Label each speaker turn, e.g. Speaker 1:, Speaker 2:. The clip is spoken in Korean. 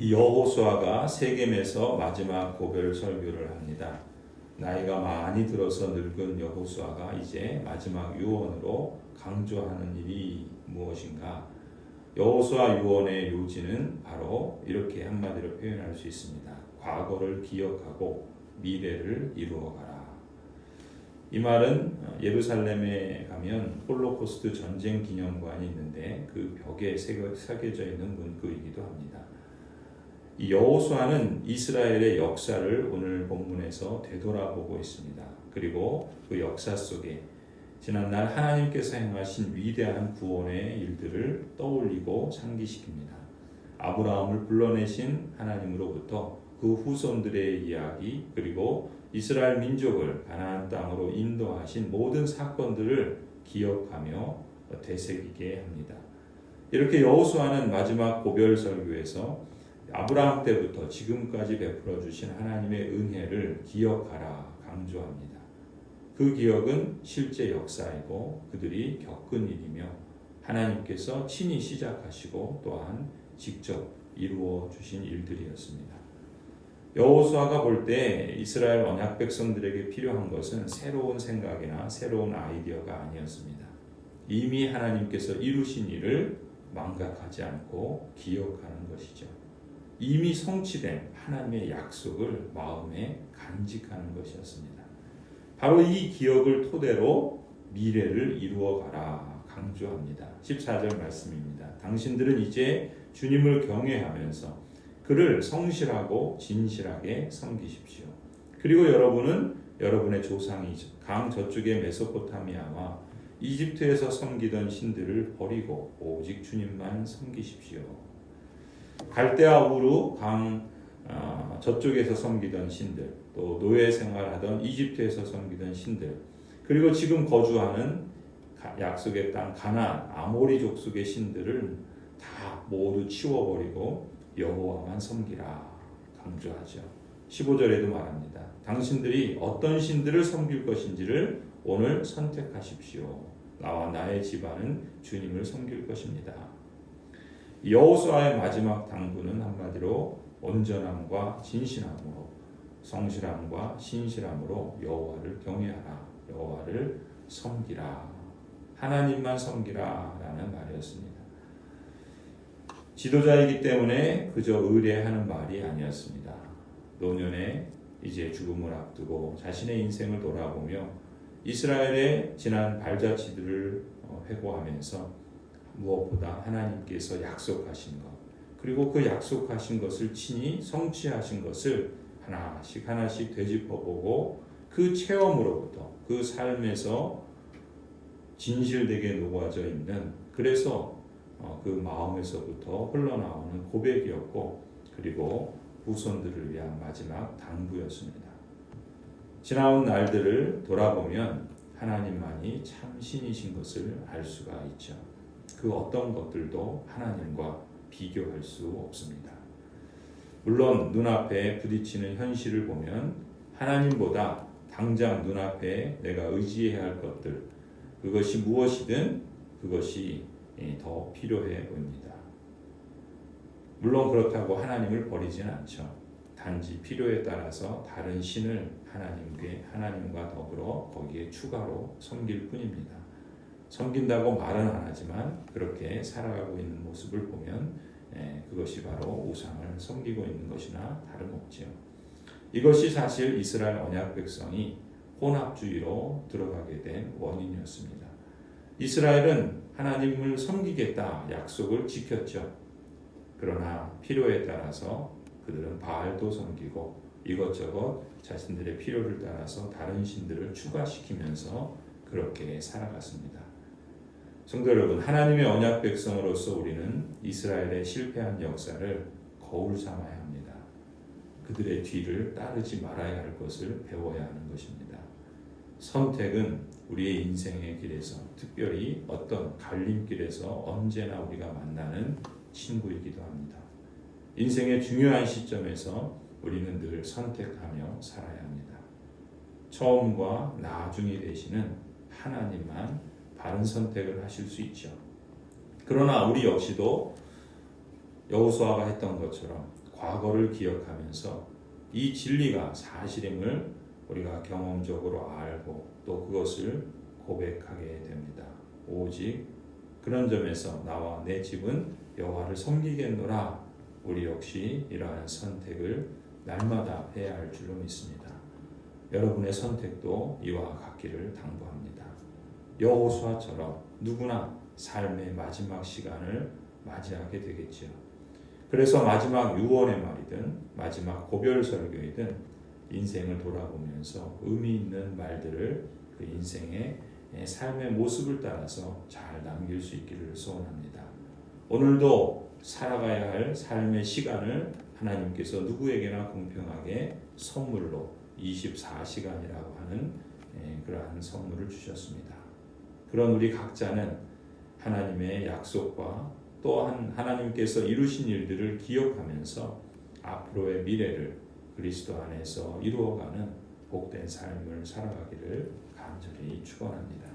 Speaker 1: 이 여호수아가 세겜에서 마지막 고별 설교를 합니다. 나이가 많이 들어서 늙은 여호수아가 이제 마지막 유언으로 강조하는 일이 무엇인가? 여호수아 유언의 요지는 바로 이렇게 한마디로 표현할 수 있습니다. 과거를 기억하고 미래를 이루어가라. 이 말은 예루살렘에 가면 홀로코스트 전쟁 기념관이 있는데 그 벽에 새겨- 새겨져 있는 문구이기도 합니다. 이 여호수아는 이스라엘의 역사를 오늘 본문에서 되돌아보고 있습니다. 그리고 그 역사 속에 지난날 하나님께서 행하신 위대한 구원의 일들을 떠올리고 상기시킵니다. 아브라함을 불러내신 하나님으로부터 그 후손들의 이야기 그리고 이스라엘 민족을 가나안 땅으로 인도하신 모든 사건들을 기억하며 되새기게 합니다. 이렇게 여호수아는 마지막 고별 설교에서 아브라함 때부터 지금까지 베풀어 주신 하나님의 은혜를 기억하라 강조합니다. 그 기억은 실제 역사이고 그들이 겪은 일이며 하나님께서 친히 시작하시고 또한 직접 이루어 주신 일들이었습니다. 여호수아가 볼 때 이스라엘 언약 백성들에게 필요한 것은 새로운 생각이나 새로운 아이디어가 아니었습니다. 이미 하나님께서 이루신 일을 망각하지 않고 기억하는 것이죠. 이미 성취된 하나님의 약속을 마음에 간직하는 것이었습니다. 바로 이 기억을 토대로 미래를 이루어 가라 강조합니다. 14절 말씀입니다. 당신들은 이제 주님을 경외하면서 그를 성실하고 진실하게 섬기십시오. 그리고 여러분은 여러분의 조상이 강 저쪽의 메소포타미아와 이집트에서 섬기던 신들을 버리고 오직 주님만 섬기십시오. 갈대아 우루 강 어, 저쪽에서 섬기던 신들, 또 노예 생활하던 이집트에서 섬기던 신들, 그리고 지금 거주하는 가- 약속의 땅 가나안 아모리 족속의 신들을 다 모두 치워버리고 여호와만 섬기라 강조하죠. 15절에도 말합니다. 당신들이 어떤 신들을 섬길 것인지를 오늘 선택하십시오. 나와 나의 집안은 주님을 섬길 것입니다. 여호수아의 마지막 당부는 한마디로 온전함과 진실함으로 성실함과 신실함으로 여호와를 경외하라. 여호와를 섬기라. 하나님만 섬기라라는 말이었습니다. 지도자이기 때문에 그저 의뢰하는 말이 아니었습니다. 노년에 이제 죽음을 앞두고 자신의 인생을 돌아보며 이스라엘의 지난 발자취들을 어, 회고하면서 무엇보다 하나님께서 약속하신 것 그리고 그 약속하신 것을 친히 성취하신 것을 하나씩 하나씩 되짚어보고 그 체험으로부터 그 삶에서 진실되게 녹아져 있는 그래서 어, 그 마음에서부터 흘러나오는 고백이었고 그리고 후손들을 위한 마지막 당부였습니다. 지나온 날들을 돌아보면 하나님만이 참 신이신 것을 알 수가 있죠. 그 어떤 것들도 하나님과 비교할 수 없습니다. 물론 눈앞에 부딪히는 현실을 보면 하나님보다 당장 눈앞에 내가 의지해야 할 것들 그것이 무엇이든 그것이 예, 더 필요해 보입니다. 물론 그렇다고 하나님을 버리지는 않죠. 단지 필요에 따라서 다른 신을 하나님께 하나님과 더불어 거기에 추가로 섬길 뿐입니다. 섬긴다고 말은 안 하지만 그렇게 살아가고 있는 모습을 보면 예, 그것이 바로 우상을 섬기고 있는 것이나 다름없지요. 이것이 사실 이스라엘 언약 백성이 혼합주의로 들어가게 된 원인이었습니다. 이스라엘은 하나님을 섬기겠다 약속을 지켰죠. 그러나 필요에 따라서 그들은 바알도 섬기고 이것저것 자신들의 필요를 따라서 다른 신들을 추가시키면서 그렇게 살아갔습니다. 성도 여러분, 하나님의 언약 백성으로서 우리는 이스라엘의 실패한 역사를 거울 삼아야 합니다. 그들의 뒤를 따르지 말아야 할 것을 배워야 하는 것입니다. 선택은 우리의 인생의 길에서 특별히 어떤 갈림길에서 언제나 우리가 만나는 친구이기도 합니다. 인생의 중요한 시점에서 우리는 늘 선택하며 살아야 합니다. 처음과 나중이 되시는 하나님만 바른 선택을 하실 수 있죠. 그러나 우리 역시도 여호수아가 했던 것처럼 과거를 기억하면서 이 진리가 사실임을 우리가 경험적으로 알고 또 그것을 고백하게 됩니다. 오직 그런 점에서 나와 내 집은 여호와를 섬기겠노라. 우리 역시 이러한 선택을 날마다 해야 할 줄로 믿습니다. 여러분의 선택도 이와 같기를 당부합니다. 여호수아처럼 누구나 삶의 마지막 시간을 맞이하게 되겠지요. 그래서 마지막 유언의 말이든 마지막 고별 설교이든 인생을 돌아보면서 의미 있는 말들을 그 인생의 삶의 모습을 따라서 잘 남길 수 있기를 소원합니다. 오늘도 살아가야 할 삶의 시간을 하나님께서 누구에게나 공평하게 선물로 24시간이라고 하는 예, 그러한 선물을 주셨습니다. 그런 우리 각자는 하나님의 약속과 또한 하나님께서 이루신 일들을 기억하면서 앞으로의 미래를 그리스도 안에서 이루어가는 복된 삶을 살아가기를 간절히 축원합니다.